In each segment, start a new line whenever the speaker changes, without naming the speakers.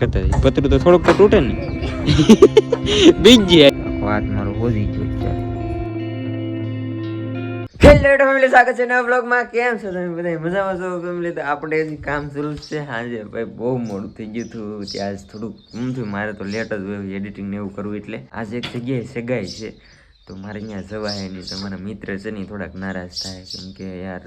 કરતા. પતરું તો થોડુંક તો તૂટે ને. બીજી વાત મારું હોજી ગયું હેલો ફેમિલી સ્વાગત છે નવા કેમ છો તમે બધા મજામાં આપણે કામ શરૂ છે. હાજે ભાઈ બહુ મોડું થઈ ગયું હતું. આજ થોડુંક ઊંઘ થયું. મારે તો લેટ જ એડિટિંગ ને એવું કરવું એટલે આજે એક જગ્યાએ સગાઈ છે. તો મારે અહીંયા જવાય નહીં તો મારા મિત્ર છે ને થોડાક નારાજ થાય કેમ કે યાર,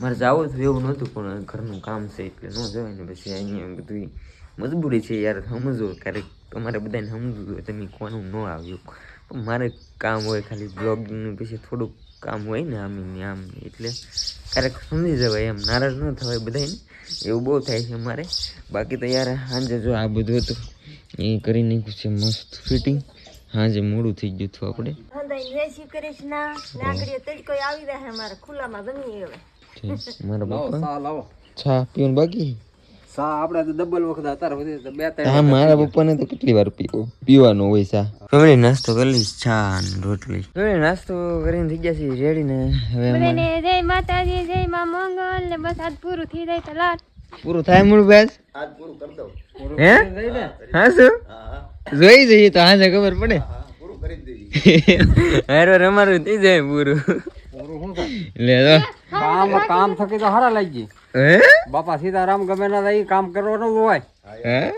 મારે જવું હતું એવું નહોતું, પણ ઘરનું કામ છે એટલે ન જવાય ને પછી અહીંયા બધું મજબૂરી છે યાર સમજો ક્યારેક તમારે બધાને સમજવું હોય તમે કોનું ન આવ્યું. પણ મારે કામ હોય ખાલી બ્લોગિંગનું પછી થોડુંક કામ હોય ને આમ ને આમ એટલે ક્યારેક સમજી જવાય એમ. નારાજ ન થવાય બધાને એવું બહુ થાય છે મારે. બાકી તો યાર સાંજે જો આ બધું હતું એ કરી નાખ્યું છે મસ્ત ફિટિંગ સાંજે મોડું થઈ ગયું હતું આપણે.
મારે ખુલ્લામાં જમી હવે.
ઠીક. મારા
બાપા
ચા પીવાનું બાકી?
સા આપણે તો ડબલ વખત અત્યારે સુધી તો બે ત્રણ
હા મારા પપ્પાને તો કેટલી વાર પીવો? પીવાનો હોય ફેમિલી નાસ્તો કરી લઈશ ચા રોટલી. ફેમિલી નાસ્તો કરીને થઈ ગયા છે રેડી ને. હવે
બધાને જય માતાજી જય મા મંગલ ને બસ આજ પૂરું થઈ જાય તો લાટ
પૂરું થાય મૂળ બેસ
આજ પૂરું કરી દઉં.
હે? હા શું? જોઈ જઈએ તો હાજે ખબર પડે.
પૂરું કરી દેવી
હારો અમારું થઈ જાય પૂરું.
પૂરું શું
લે
કામ કામ થકી તો હારા લાગી
હે?
બાપા સીતારામ ગમે ના થાય કામ કરવાનું હોય.
હે?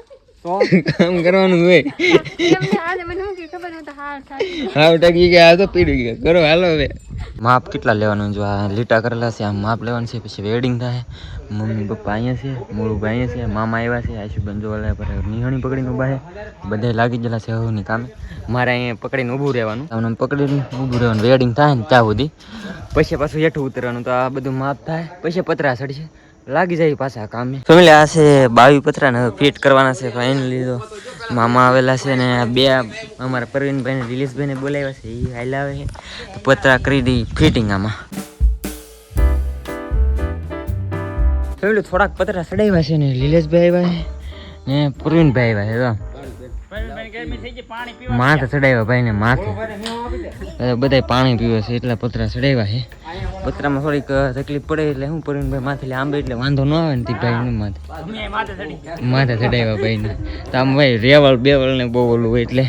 તો?
કામ કરવાનું હોય. હા ટકી ગયા આ તો પીડી ગયા. કરો હાલો હવે. માપ કેટલા લેવાનું જો આ લીટા કરેલા છે આમ માપ લેવાનું છે પછી વેડિંગ થાય. મમ્મી, પપ્પા અહીંયા છે, મોળું અહીંયા છે, મામા આવ્યા છે આશુબેન જોવાલા પર નિહાણી પકડીને ઊભા છે. બધા લાગી ગયેલા છે હવની કામે. મારે અહીંયા પકડીને ઊભું રહેવાનું. આમને પકડીને ઊભું રહેવાનું. વેડિંગ થાય ને ત્યાં સુધી. પછી પાછું હેઠું ઉતરવાનું, તો આ બધું માપ થાય. પછી પતરા ચડશે. લાગી જાય પાછા કામે. ફેમિલી, આ છે બાવી પતરા ને ફિટ કરવાના છે તો એને લીધો મામા આવેલા છે ને બે અમારા પ્રવીણભાઈ ને દિલીશભાઈ ને બોલાવ્યા છે એ હાલ આવે છે. તો પતરા કરી દઈ ફિટિંગ આમાં. ફેમિલી થોડાક પતરા ચડાવ્યા છે ને લીલેશભાઈ આવ્યા ને પ્રવીણભાઈ આવ્યા છે તો માથે ચડાવ્યા ભાઈ ને માથે. બધા પાણી પીવે છે એટલા પતરા ચડાવ્યા છે. પતરામાં થોડીક તકલીફ પડે એટલે હું પ્રવીણભાઈ માથે લે આંબે એટલે વાંધો ન આવે ને તે ભાઈ ને માથે. માથે ચડાવ્યા ભાઈ ને તો આમ ભાઈ રેવાળ બેવાળ ને બહુ ઓલું હોય એટલે.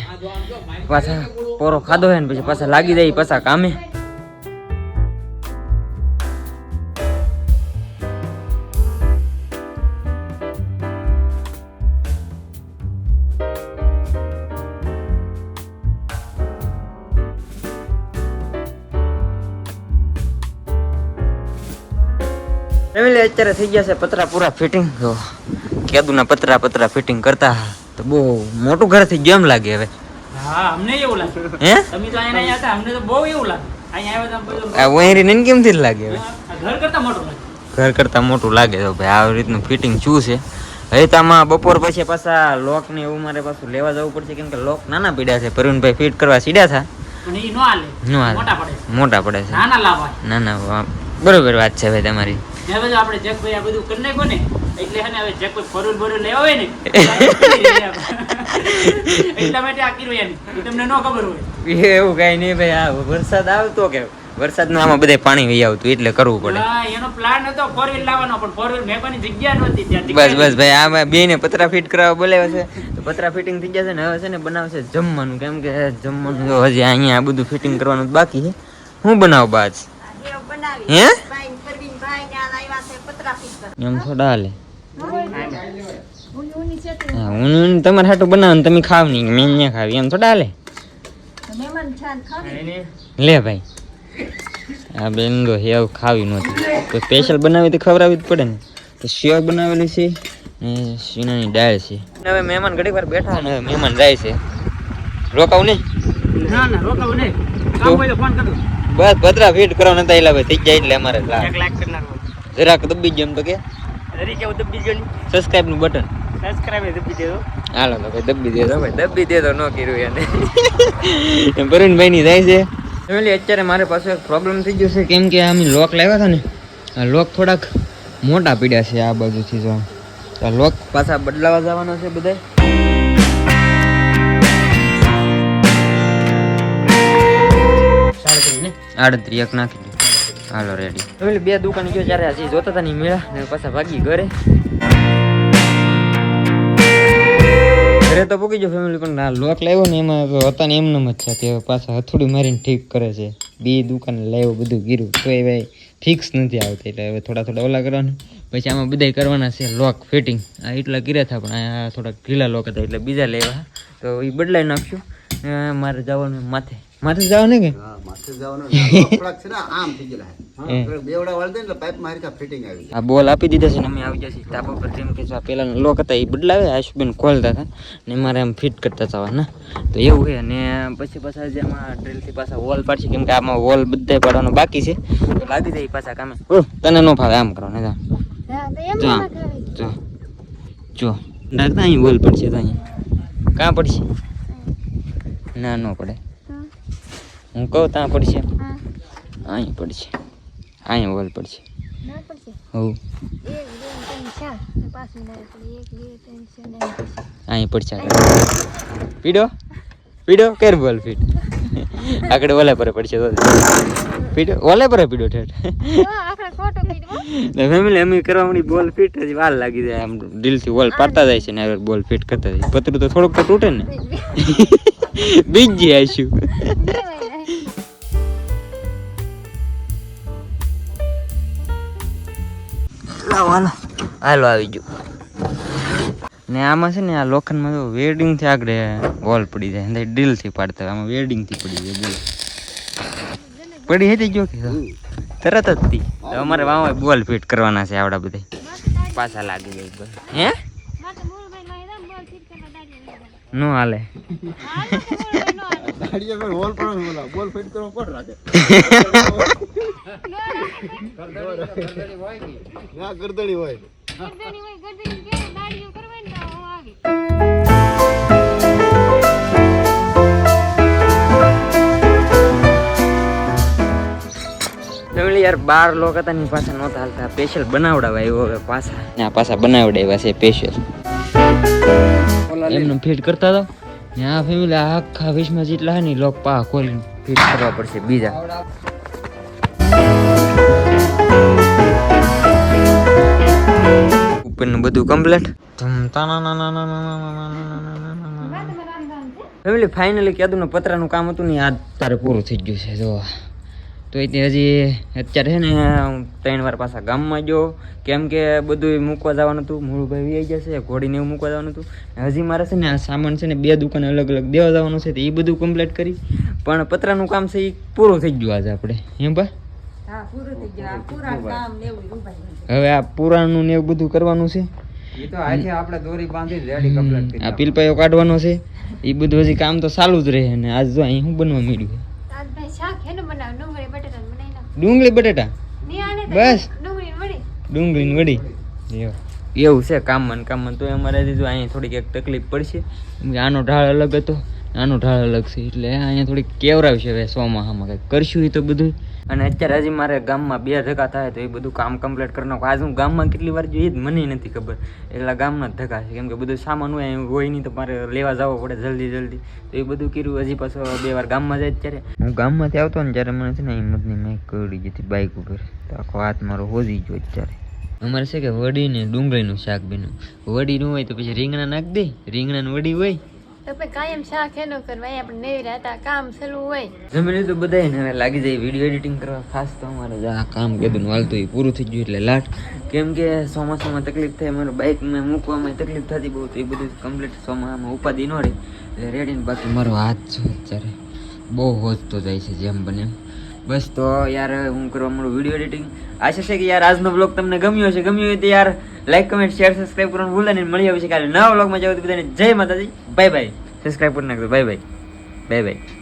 પાછા પોરો ખાધો હોય ને પછી પાછા લાગી જાય પાછા કામે. ફેમિલી અત્યારે થઈ ગયા છે પતરા પૂરા ફિટિંગ તો કેદુના પતરા પતરા ફિટિંગ કરતા તો બહુ મોટું ઘર થઈ ગયું એમ લાગે હવે.
હા અમને એવું લાગે.
હે?
તમે તો અહીંયા હતા અમને તો બહુ એવું લાગે. અહીંયા આવ્યા તો
આ વહેરી ને કેમથી જ લાગે હવે?
ઘર કરતા મોટું લાગે.
ઘર કરતા મોટું લાગે તો ભાઈ આ રીતનું ફિટિંગ શું છે? હવે તો આમાં બપોર પછી પાછા લોક ને એવું મારે પાછું લેવા જવું પડશે કેમ કે લોક નાના પીડ્યા છે. પ્રવીણભાઈ ફિટ કરવા
નો હાલે. મોટા પડે
છે.
નાના
બરોબર વાત છે ભાઈ તમારી.
હવે જો આપણે જગભાઈ આ બધું કરી નાખ્યું ને એટલે હે ને હવે જગભાઈ ફરું ભરું લેવા હોય ને એટલા માટે આ કર્યું એમ. તમને ન ખબર હોય.
એવું કઈ નહીં ભાઈ આ વરસાદ આવતો કે વરસાદમાં આમાં બધે પાણી વહી આવતું એટલે કરવું પડે.
હા, એનો પ્લાન હતો ફોર વ્હીલ લાવવાનો પણ ફોર વ્હીલ મેકવાની જગ્યા નહોતી ત્યાં
બસ બસ ભાઈ આમાં બે ને પતરા ફિટ કરાવવા બોલાવ્યા છે. તો પતરા ફિટિંગ થઈ ગયા છે ને હવે છે ને બનાવશે જમવાનું. કેમ કે જમવાનું હજી અહીંયા આ બધું ફિટિંગ કરવાનું બાકી છે. હું બનાવ બાજ? હે
ભાઈ પરવીન ભાઈ ને આ આવ્યા છે પતરા ફીટ કર
એમ થોડા હાલે.
હું
તમારે હાટું બનાવો ને તમે ખાવ નહીં મેં ખાવી એમ થોડા હાલે? લે ભાઈ. આ બેન તો હેવ ખાવી નહોતી તો સ્પેશિયલ બનાવી તો ખવડાવવી જ પડે ને. તો સેવ બનાવેલી છે ને શીણાની દાળ છે. હવે મહેમાન ઘડી વાર બેઠા ને હવે મહેમાન જાય છે. રોકાવું નહીં?
ના ના રોકાવું નહીં. કામ હોય તો ફોન કરજો
બસ ભદ્રા ફીટ કરવા નતા એલા ભાઈ થઈ જાય એટલે અમારે
એક લાખ કરી નાખો
જરાક દબી જેમ તો કે.
જરી કેવું દબી ગયો
સબસ્ક્રાઇબનું બટન
સબસ્ક્રાઇબ દબી દેજો.
હાલો તો ભાઈ દબી દેતો ભાઈ. દબી દેતો ન કર્યું એને. એમ પ્રવીણભાઈ ની જાય છે ફેમિલી અત્યારે મારે પાસે એક પ્રોબ્લેમ થઈ ગયો છે કેમ કે આમ લોક લાવ્યા હતા ને આ લોક થોડાક મોટા પીડ્યા છે આ બાજુથી જો તો. આ લોક પાછા બદલાવા જવાના છે બધા આડત્રી એક નાખી દો. હાલો રેડી ફેમિલી બે દુકાન ગયો જ્યારે હજી જોતા હતા ની મેળા ને પાછા ભાગી ઘરે. ઘરે તો પૂકી ગયો ફેમિલી પણ આ લોક લાવ્યો ને એમાં તો હતા ને એમને જ છે. તે પાછા હથોડી મારીને ઠીક કરે છે. બે દુકાને લાવ્યો બધું ગીરું. તો એ ભાઈ ફિક્સ નથી આવતી એટલે હવે થોડા થોડા ઓલા કરવાના. પછી આમાં બધાય કરવાના છે લોક ફિટિંગ આ એટલા કર્યા હતા પણ આ થોડાક ઢીલા લોક હતા એટલે બીજા લેવા તો એ બદલાઈ નાખ્યું. મારે જવાનું માથે. માથે જવાનું કે?
હા માથે જવાનું. થોડાક છે ને આમ થઈ ગયેલા
હે.
થોડાક બેવડા વાળી દે ને એટલે પાઇપ મારી ત્યાં ફિટિંગ આવી
આ બોલ આપી દીધા છે ને અમે આવી જશે ધાબા પર જેમ કે આ પેલા લોક હતા એ બદલાવે. આશુબેન ખોલતા હતા. ને મારે એમ ફિટ કરતા હતા ને? તો એવું છે. ને પછી પાછા જે આમાં ડ્રીલથી પાછા વોલ પાડશે કેમ કે આમાં વોલ બધા પાડવાનો બાકી છે. તો લાગી જાય પાછા કામે. તને ન ફાવે. આમ કરો ને
તો એમ
જા જો. જો. ડાકતા અહીં વોલ પડશે તો અહીં કાં પડશે? ના ન પડે.
હા
હું કહું ત્યાં પડશે? અહીં પડશે. અહીં વોલ પડશે.
એમ પડશે.
અહીં પડશે પીડો? પીડો? કેર બોલ ફીટ આગળ ઓલે પર પડશે તો પીડો? ઓલે પર પીડો ઠેઠ.
હા, હો.
ફેમિલી અમે કરવા મળી બોલ ફિટ હજી વાર લાગી જાય આમ દિલથી બોલ પાડતા જાય છે ને બોલ ફિટ કરતા જાય. પતરું તો થોડુંક તો તૂટે ને. બીજી આવીશું લાવો હાલો હાલો આવી ગયો. ને આમાં છે ને આ લોખંડમાં તો વેડિંગથી આગળ ગોલ પડી જાય. અંદર ડ્રીલથી પાડતા હોય. આમાં વેડિંગથી પડી જાય બોલ પડી હતી જો કે. તરત જ હતી. અમારે વાવ બોલ ફિટ કરવાના છે આવડા બધા. પાછા લાગી જાય બોલ. હે. નો હાલે.
ગાડીએ પર હોલ પર બોલા બોલ ફિટ કરો કોણ રાખે? ના ગરદડી હોય.
ગરદની હોય, ગરદની કે દાડીઓ કરવાની તો આવી.
ફેમિલી યાર બાર લોકો હતા ની પાછા નહોતા હાલતા. સ્પેશિયલ બનાવડાવા આવ્યો હવે પાછા. ને આ પાછા બનાવડાવ્યા છે સ્પેશિયલ એમનું ફિટ કરતા હતા? આ ફેમિલી આખા વિશ્વમાં જેટલા હે ને લોક પા ખોલીને ફિટ કરવા પડશે બીજા. ઉપરનું બધું કમ્પ્લીટ ફેમિલી ફાઇનલી ને પતરાનું કામ હતું ને આ તારે પૂરું થઈ ગયું છે જો તો એ હજી અત્યારે છે ને ત્રણ વાર પાછા ગામમાં ગયો. કેમ કે બધું મૂકવા જવાનું હતું. મૂળભાઈ વી જશે ઘોડીને એવું મૂકવા જવાનું હતું. હજી મારે છે ને આ સામાન છે ને બે દુકાન અલગ અલગ દેવા જવાનું છે તો એ બધું કમ્પ્લીટ કરી. પણ પતરાનું કામ છે એ પૂરું થઈ ગયું આજે આપણે. એમ બા? હવે આ પુરાણનું ને એવું બધું કરવાનું છે.
તો આજે આપણે દોરી બાંધી રેડી કમ્પ્લીટ કરી
આ પીલપાયો કાઢવાનો છે. એ બધું હજી કામ તો ચાલુ જ રહે ને આજ જો અહીં શું બનવા માંડ્યું છે
આજભાઈ શાક હેનું બનાવ ડુંગળી બટેટા બનાવી નાખ
ડુંગળી બટેટા? બસ.
ડુંગળી વળી
વડી. એવું. છે કામ મન કામ કામમાં તો અમારે હજી અહીંયા થોડીક એક તકલીફ પડશે. આનો ઢાળ અલગ હતો. આનો ઢાળ અલગ છે, એટલે અહીંયા થોડીક કેવરાવશે હવે સોમાહામાં કંઈક કરશું એ તો બધું. અને અત્યારે હજી મારે ગામમાં બે ધક્કા થાય તો એ બધું કામ કમ્પ્લીટ કરી નાખું. આજ હું ગામમાં કેટલી વાર જોઈએ જ મને નથી ખબર. એટલા ગામના જ ધક્કા છે. કેમ કે બધું સામાન હોય એવું હોય નહીં તો મારે લેવા જવો પડે જલ્દી જલ્દી. તો એ બધું કર્યું, હજી પાછો બે વાર ગામમાં જાય ત્યારે હું ગામમાંથી આવતો ને ત્યારે મને છે ને હિંમતની મેં કરડી જતી બાઇક ઉપર. તો આખો હાથ મારો હોજી ગયો અત્યારે. અમારે છે કે વડી ને ડુંગળીનું શાક બીનું વડી ન હોય તો પછી રીંગણા નાખ દે. રીંગણાનું વડી હોય.
તો પછી કાયમ શાક હેનું કરવા આપણે નેવી રહેતા કામ સલું હોય.
જમી તો બધાય હવે લાગી જાય વીડિયો એડિટિંગ કરવા, ખાસ તો અમારે આ કામ કીધું હાલતું એ પૂરું થઈ ગયું એટલે લાટ. કેમ કે ચોમાસામાં તકલીફ થાય, મારું બાઇકમાં મૂકવામાં તકલીફ થતી બહુ, તો એ બધું કમ્પ્લીટ ચોમાસામાં ઉપાધિ ન રહે. એટલે રેડી ને બાકી મારો હાથ છે અત્યારે. બહુ હોજતો જાય છે જેમ બને એમ. બસ તો યાર હું કરવા મળું વીડિયો એડિટિંગ આશા છે કે યાર આજનો બ્લોગ તમને ગમ્યો હશે. ગમ્યો હોય તો યાર લાઈક કમેન્ટ શેર સબસ્ક્રાઈબ કરવાનું ભૂલે નહીં. મળી આવશે કાલે નવા બ્લોગમાં જાવ તો બધાને જય માતાજી. બાય બાય સબસ્ક્રાઈબ કરી નાખજો. Bye bye bye bye